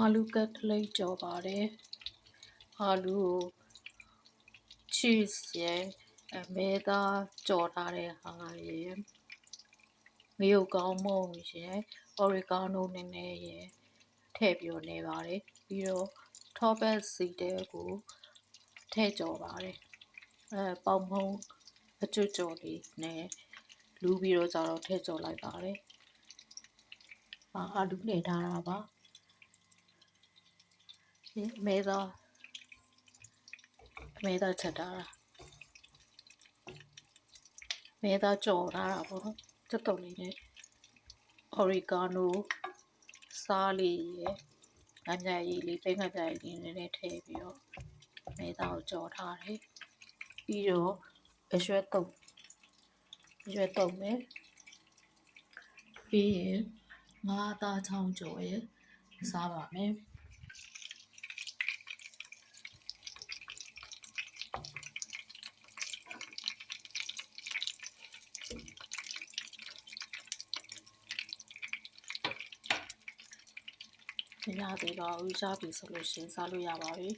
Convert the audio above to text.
အာလူကတ်လိတ်ကြော်ပါတယ်အာလူကို cheese ရဲ့အမဲသားကြော်ထားတဲ့ဟာရဲ့ငရုတ်ကောင်းမုံရဲ့ oregano နည်းနည်းရဲ့ထည့်ပြီးတော့နေပါတယ်ပြီးတော့ top စီတဲကိုထည့်ကြော်ပါတယ်အဲပေါင်မုံအကျွတ်ကြော်လေးနဲ့လူပြီးတော့ကြတော့ထည့်ကြော်လိုက်ပါတယ်အာအာလူနေထားတာပါဒီ အမဲသားအမဲသားချက်ထားတာအမဲသားကြော်ထားတာပေါ့နော်ကျွတ်တုံလေးနဲ့ oregano စားလေးရယ်ငါးမြရည်လေးပိတ်ငါးမြရည်လေးနည်းနည်းထည့်ပြီးတော့အမဲသားကိုကြော်ထားတယ်ပြီးတော့အရွက်တုံအရွက်တုံမယ်ပြီးရင်ငါးသားချောင်းကြော်ရယ်စားပါမယ် မရသေးပါဘူးရပြီဆိုလို့ရှရင်စားလို့ရပါပြီ